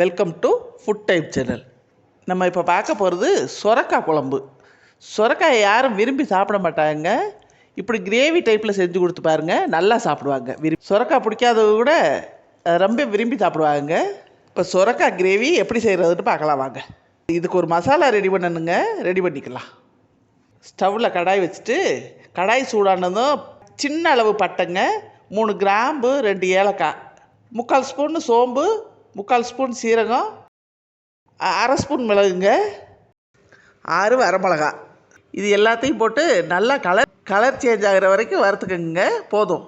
Welcome to food type channel நம்ம இப்போ பார்க்க போகிறது சொரக்காய் குழம்பு. சொரக்காயை யாரும் விரும்பி சாப்பிட மாட்டாங்க. இப்படி கிரேவி டைப்பில் செஞ்சு கொடுத்து பாருங்க நல்லா சாப்பிடுவாங்க. விரும்பி சொரக்காய் பிடிக்காதவங்க கூட ரொம்ப விரும்பி சாப்பிடுவாங்க. இப்போ சொரக்காய் கிரேவி எப்படி செய்கிறதுன்னு பார்க்கலாம் வாங்க. இதுக்கு ஒரு மசாலா ரெடி பண்ணணுங்க. ரெடி பண்ணிக்கலாம். ஸ்டவ்வில் கடாய் வச்சுட்டு கடாய் சூடானதும் சின்ன அளவு பட்டைங்க மூணு கிராம்பு ரெண்டு ஏலக்காய் முக்கால் ஸ்பூன் சோம்பு முக்கால் ஸ்பூன் சீரகம் அரை ஸ்பூன் மிளகுங்க ஆறு வரமிளகா இது எல்லாத்தையும் போட்டு நல்லா கலர் கலர் சேஞ்ச் ஆகிற வரைக்கும் வறுத்துக்கோங்க போதும்.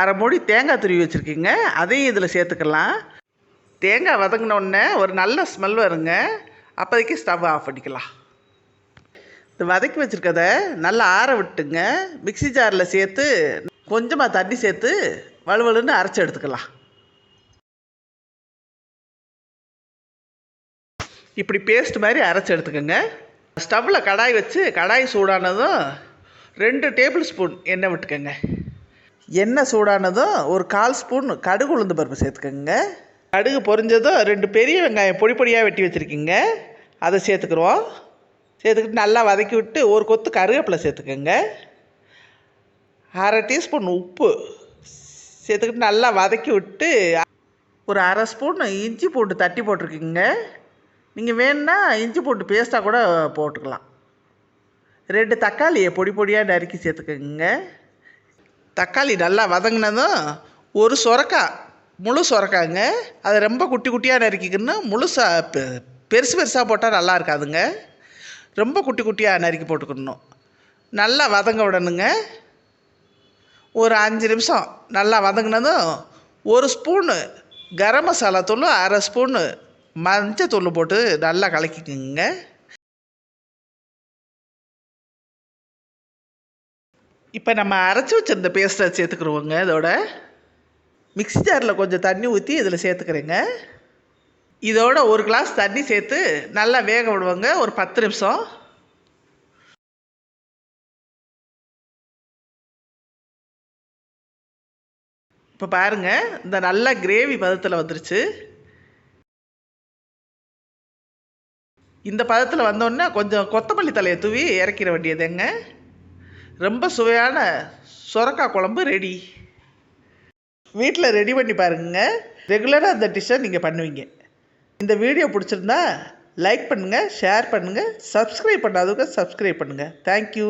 அரை மூடி தேங்காய் துருவி வச்சுருக்கீங்க அதையும் இதில் சேர்த்துக்கலாம். தேங்காய் வதங்கினோடனே ஒரு நல்ல ஸ்மெல் வருங்க. அப்போதைக்கு ஸ்டவ் ஆஃப் பண்ணிக்கலாம். இந்த வதக்கி வச்சுருக்கத நல்லா ஆற விட்டுங்க. மிக்ஸி ஜாரில் சேர்த்து கொஞ்சமாக தண்ணி சேர்த்து வலுவலுன்னு அரைச்சி எடுத்துக்கலாம். இப்படி பேஸ்ட் மாதிரி அரைச்சி எடுத்துக்கோங்க. ஸ்டவ்வில் கடாய் வச்சு கடாய் சூடானதும் ரெண்டு டேபிள் ஸ்பூன் எண்ணெய் விட்டுக்கோங்க. எண்ணெய் சூடானதும் ஒரு கால் ஸ்பூன் கடுகு உளுந்து பருப்பு சேர்த்துக்கோங்க. கடுகு பொரிஞ்சதும் ரெண்டு பெரிய வெங்காயம் பொடி பொடியாக வெட்டி வச்சுருக்கீங்க. அதை சேர்த்துக்குறோம். சேர்த்துக்கிட்டு நல்லா வதக்கி விட்டு ஒரு கொத்து கருவேப்பிலை சேர்த்துக்கோங்க. அரை டீஸ்பூன் உப்பு சேர்த்துக்கிட்டு நல்லா வதக்கி விட்டு ஒரு அரை ஸ்பூன் இஞ்சி பூண்டு தட்டி போட்டிருக்கீங்க. நீங்கள் வேணும்னா இஞ்சி பூண்டு பேஸ்ட்டாக கூட போட்டுக்கலாம். ரெண்டு தக்காளியை பொடி பொடியாக நறுக்கி சேர்த்துக்கோங்க. தக்காளி நல்லா வதங்கினதும் ஒரு சொரக்காய் முழு சொரக்காங்க அதை ரொம்ப குட்டி குட்டியாக நறுக்கிக்கணும் முழுசாக பெ பெருசு பெருசாக போட்டால் நல்லா இருக்காதுங்க. ரொம்ப குட்டி குட்டியாக நறுக்கி போட்டுக்கணும். நல்லா வதங்க விடணுங்க. ஒரு அஞ்சு நிமிஷம் நல்லா வதங்கினதும் ஒரு ஸ்பூனு கரம் மசாலா தூள் அரை ஸ்பூனு மஞ்சத்தூள் போட்டு நல்லா கலக்கிக்கோங்க. இப்போ நம்ம அரைச்சி வச்சிருந்த பேஸ்ட்டை சேர்த்துக்குருவோங்க இதோட. மிக்ஸி ஜாரில் கொஞ்சம் தண்ணி ஊற்றி இதில் சேர்த்துக்கிறேங்க. இதோட ஒரு கிளாஸ் தண்ணி சேர்த்து நல்லா வேக விடுவோங்க ஒரு பத்து நிமிஷம். இப்போ பாருங்க இந்த நல்லா கிரேவி பதத்தில் வந்துருச்சு. இந்த பதத்தில் வந்தோடனே கொஞ்சம் கொத்தமல்லி தலையை தூவி இறக்கிற வேண்டியதுங்க ரொம்ப சுவையான சுரக்காய் குழம்பு ரெடி வீட்டில் ரெடி பண்ணி பாருங்க. ரெகுலராக அந்த டிஷ்ஷை நீங்கள் பண்ணுவீங்க. இந்த வீடியோ பிடிச்சிருந்தா லைக் பண்ணுங்கள் ஷேர் பண்ணுங்கள் சப்ஸ்கிரைப் பண்ணாதவங்க சப்ஸ்கிரைப் பண்ணுங்கள் தேங்க்யூ